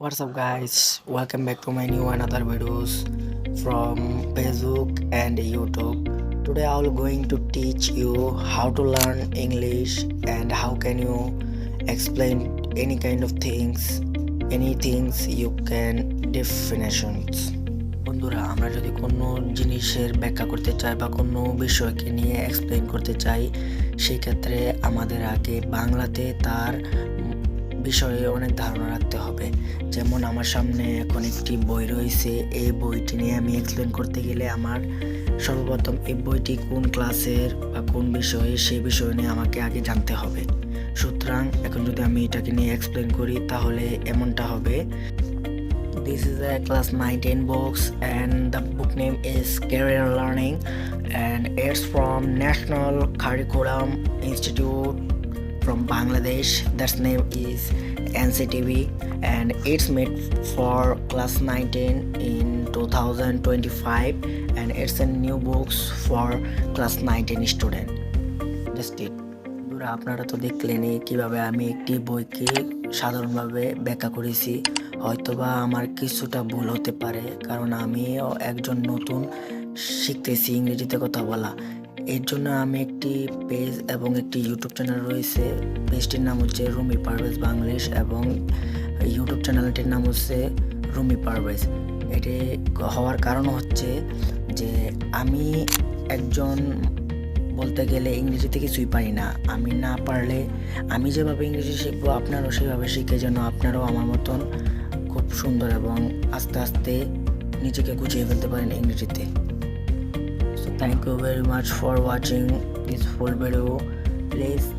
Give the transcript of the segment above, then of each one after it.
What's up guys? Welcome back to my new another videos from Facebook and YouTube. Today I'm going to teach you how to learn English and how can you explain any kind of things, any things you can definitions. বন্ধুরা আমরা যদি কোনো জিনিসের ব্যাখ্যা করতে চাই বা কোনো বিষয়কে নিয়ে এক্সপ্লেন করতে চাই সেই ক্ষেত্রে আমাদের আগে বাংলাতে তার বিষয়ে অনেক ধারণা রাখতে হবে। যেমন আমার সামনে এখন একটি বই রয়েছে। এই বইটি নিয়ে আমি এক্সপ্লেন করতে গেলে আমার সর্বপ্রথম এই বইটি কোন ক্লাসের বা কোন বিষয়ে, সে বিষয় নিয়ে আমাকে আগে জানতে হবে। সুতরাং এখন যদি আমি এটাকে নিয়ে এক্সপ্লেন করি, তাহলে এমনটা হবে। This is a class 9 10 books and the book name is Career Learning and it's from National Curriculum Institute from Bangladesh. That's name is NCTV and it's made for class 19 in 2025 and it's a new books for class 19 student. Just it. আপনারা তো দেখলেনই কীভাবে আমি একটি বইকে সাধারণভাবে ব্যাখ্যা করেছি হয়তোবা আমার কিছুটা ভুল হতে পারে কারণ আমিও একজন নতুন শিখতেছি ইংরেজিতে কথা বলা এর জন্য আমি একটি পেজ এবং একটি ইউটিউব চ্যানেল রয়েছে। পেজটির নাম হচ্ছে রুমি পারভেজ বাংলিশ এবং ইউটিউব চ্যানেলটির নাম হচ্ছে রুমি পারভেজ। এটি হওয়ার কারণ হচ্ছে যে আমি একজন বলতে গেলে ইংরেজিতে কিছুই পারি না। আমি না পারলে আমি যেভাবে ইংরেজি শিখব, আপনারাও সেভাবে শিখে যেন আপনারাও আমার মতন খুব সুন্দর এবং আস্তে আস্তে নিজেকে গুছিয়ে ফেলতে পারেন ইংরেজিতে। thank you very much for watching this full video. Please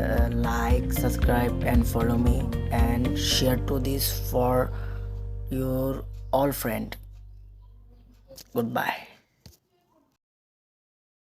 uh, like subscribe and follow me and share to this for your all friend. Goodbye.